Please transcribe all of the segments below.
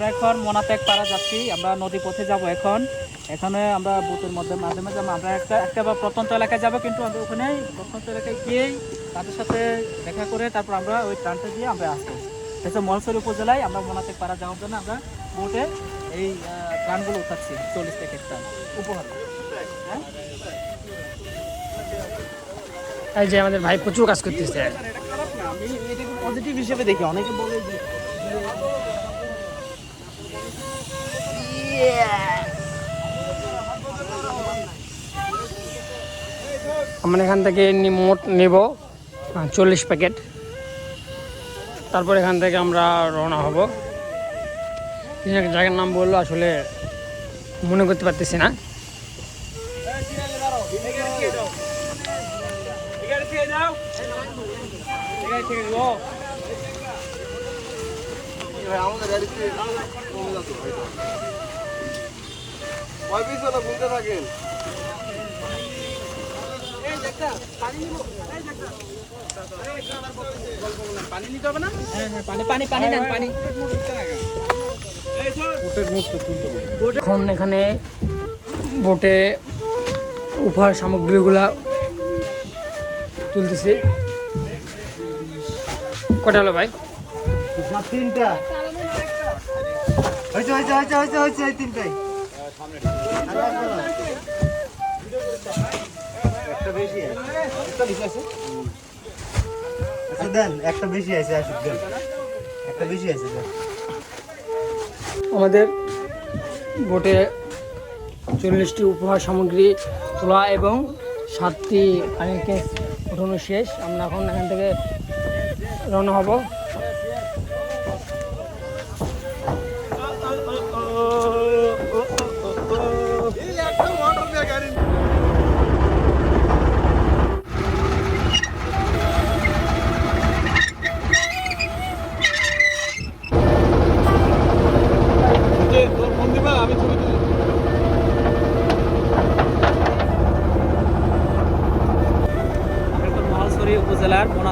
আমরা এখন মোনাতেক পাড়া যাচ্ছি। আমরা নদী পথে যাব এখন। এখানে আমরা বুথের মধ্যে মাঝে মাঝে আমরা একটা একটা বা প্রত্যন্ত এলাকায় যাব কিন্তু আমরা ওখানে প্রত্যন্ত এলাকায় গিয়েই তাদের সাথে দেখা করে তারপর আমরা ওই ট্রানটা দিয়ে আমরা আসব। হচ্ছে মলসরি উপজেলায় আমরা মোনাতেক পাড়া যাওয়ার জন্য আমরা বোটে এই ট্রানগুলো উঠাচ্ছি চল্লিশ প্যাকেট ট্রান উপহার। হ্যাঁ এই যে আমাদের ভাই প্রচুর কাজ করতেছে। আমি এটাকে পজিটিভ হিসেবে দেখি অনেকে বলে আমরা এখান থেকে মোট নেব চল্লিশ প্যাকেট। তারপর এখান থেকে আমরা রওনা হব। তিনি একটা জায়গার নাম বলল, আসলে মনে করতে পারতেছি না। হলো থাকেন পানি নিতে হবে না হ্যাঁ হ্যাঁ পানি পানি পানি নেন পানি এখন এখানে বোটে উপহার সামগ্রীগুলা তুলতেছি। কটা হলো ভাই? তিনটা হয়েছে হয়েছে হয়েছে হয়েছে হয়েছে তিনটাই। দেন একটা বেশি আছে আসুক দেন। একটা বেশি আছে দেন। আমাদের বোটে চল্লিশটি উপহার সামগ্রী তোলা এবং সাতটি পানির কেস উঠানো শেষ। আমরা এখন এখান থেকে রওনা হব।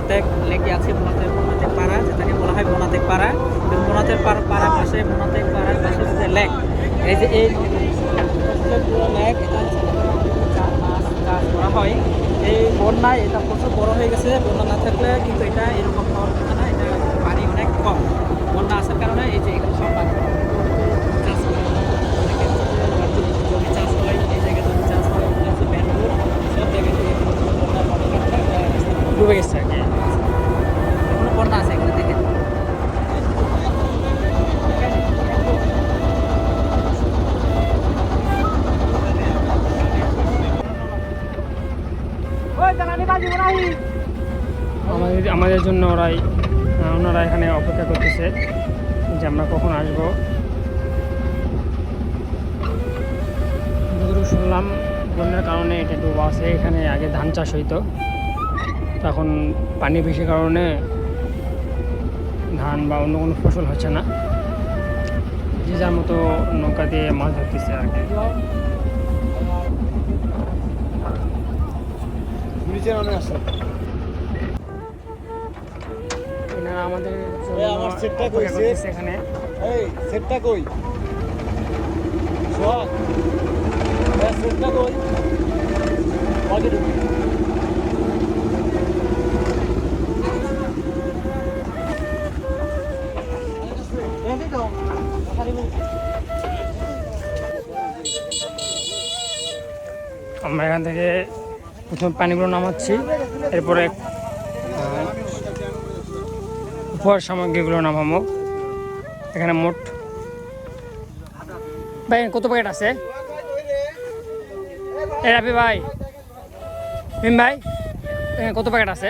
মোনাতেক লেগে আছে মোনাতেক মোনাতেক পাড়া, যেটাকে বলা হয় মোনাতেক পাড়া। তো মোনাতেক পাড়া পাড়া পাশে মোনাতেক পাড়ার পাশে যে লেক। এই যে এই পুরো চাষ করা হয়। এই বন্যায় এটা প্রচুর বড় হয়ে গেছে। বন্যা না থাকলে কিন্তু এটা এরকম হওয়ার কথা না, এটা পানি অনেক কম। বন্যা আসার কারণে এই যে এখানে সব পানি চাষ করে। আমাদের আমাদের জন্য ওরাই ওনারা এখানে অপেক্ষা করতেছে যে আমরা কখন আসব। শুনলাম, বন্যার কারণে এটা ডুবা আছে এখানে আগে ধান চাষ হইতো। তখন পানি বেশি কারণে ধান বা অন্য কোনো ফসল হচ্ছে না। যে যার মতো নৌকা দিয়ে মাছ ধরতেছে আর কি। নিচে আছে এনারা আমাদের আমার সেটটা কই, এখানে। এই সেটটা কই? সেটটা কই? আগে ঢুকি আমরা এখান থেকে প্রথম পানিগুলো নামাচ্ছি। এরপরে উপহার সামগ্রীগুলো নামাবো। এখানে মোট ভাই, কত প্যাকেট আছে? এ রাবি ভাই মিম ভাই কত প্যাকেট আছে?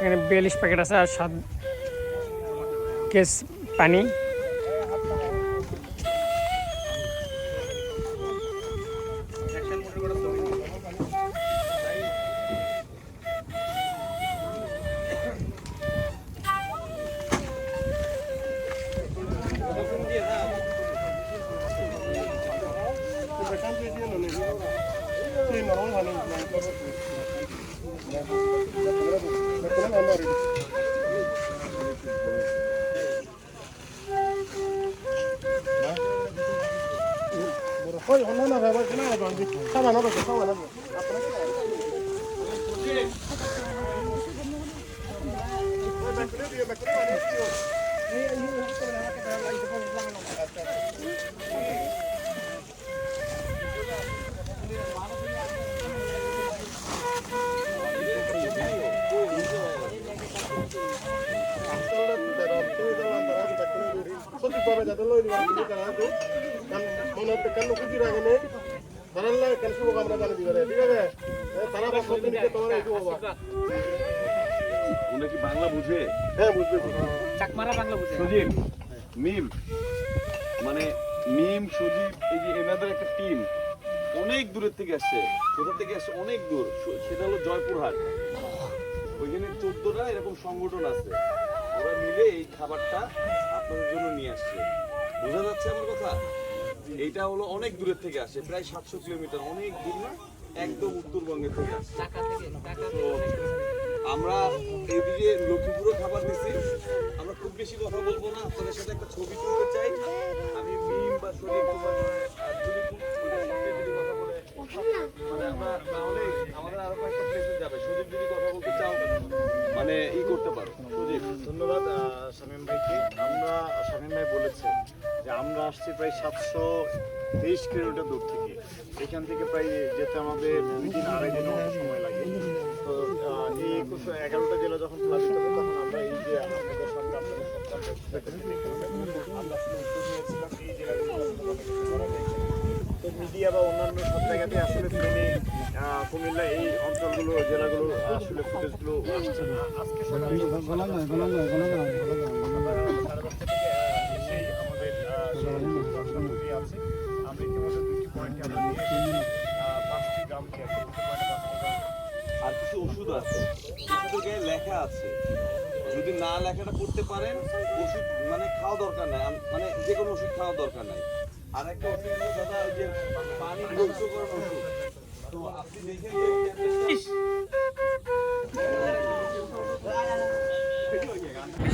এখানে বিয়াল্লিশ প্যাকেট আছে আর সাত কেস পানি। Koy ondan araya bak. Ne araba önce? Tavana bakın. Tavana bakın. Bekle diyor. Bekle. যাতে লই করা হয় কারণ মনে হচ্ছে কেন খুঁজি রাখে নেই? তারাল্লা কেন শুভকামনা জানিয়ে দিবে ঠিক আছে? তারা বা তোমার এই শুভবা উনি কি বাংলা বুঝে? হ্যাঁ বুঝবে বুঝবে চাকমারা বাংলা বুঝে। সুজিব মিম মানে মিম সুজিব এই যে এনাদের একটা টিম অনেক দূরের থেকে আসছে। কোথা থেকে আসছে? অনেক দূর। সেটা হলো জয়পুরহাট। ওইখানে চোদ্দটা এরকম সংগঠন আছে। ওরা মিলে এই খাবারটা আপনাদের জন্য নিয়ে আসছে। বোঝা যাচ্ছে আমার কথা? এটা হলো অনেক দূরের থেকে আসে প্রায় সাতশো কিলোমিটার অনেক দূর না? একদম উত্তরবঙ্গের থেকে তো আমরা এদিকে লক্ষ্মীপুরও খাবার দিচ্ছি আমরা খুব বেশি কথা বলব না আপনাদের সাথে একটা ছবি তুলতে চাই। শামীম ভাইকে, আমরা, শামীম ভাই বলেছে যে আমরা আসছি প্রায় সাতশো তেইশ কিলোমিটার দূর থেকে এখান থেকে প্রায় যেতে আমাদের দুই দিন, আড়াই দিন সময় লাগে তো এই একুশ এগারোটা জেলা যখন প্লাবিত তখন আমরা এই যে সঙ্গে সরকার আমরা এই জেলাগুলো। তো মিডিয়া বা অন্যান্য সব জায়গাতে আসলে ফেনী কুমিল্লা এই অঞ্চলগুলো, জেলাগুলো, আসলে ফুটেজগুলো আসছে না। আজকে আছে। যদি না লেখাটা করতে পারেন ওষুধ মানে খাওয়া দরকার নাই। মানে যে কোনো ওষুধ খাওয়া দরকার নাই। আর একটা ওষুধ দাদা ওই যে পানি পরিষ্কার করার ওষুধ। তো আপনি দেখে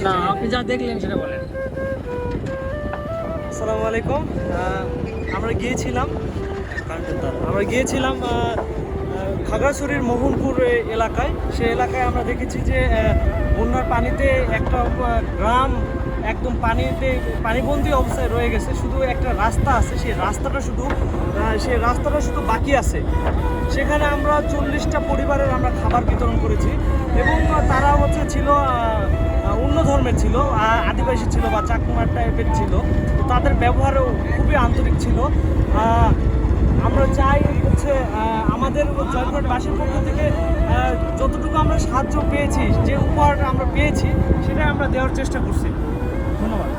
না আপনি যা দেখলেন সেটা বলেন। আসসালামু আলাইকুম। আমরা গিয়েছিলাম আমরা গিয়েছিলাম খাগড়াছড়ির মোহনপুর এলাকায়। সে এলাকায় আমরা দেখেছি যে বন্যার পানিতে একটা গ্রাম একদম পানিতে, পানিবন্দী অবস্থায় রয়ে গেছে। শুধু একটা রাস্তা আছে, সেই রাস্তাটা শুধু সেই রাস্তাটা শুধু বাকি আছে। সেখানে আমরা চল্লিশটা পরিবারের আমরা খাবার বিতরণ করেছি এবং তারা হচ্ছে ছিল অন্য ধর্মের ছিল আদিবাসী ছিল বা চাকমার টাইপের ছিল। তাদের ব্যবহারও খুবই আন্তরিক ছিল। আমরা চাই হচ্ছে আমাদের আমাদের বাসের পক্ষ থেকে যতটুকু আমরা সাহায্য পেয়েছি, যে উপহার আমরা পেয়েছি, সেটাই আমরা দেওয়ার চেষ্টা করছি। ধন্যবাদ।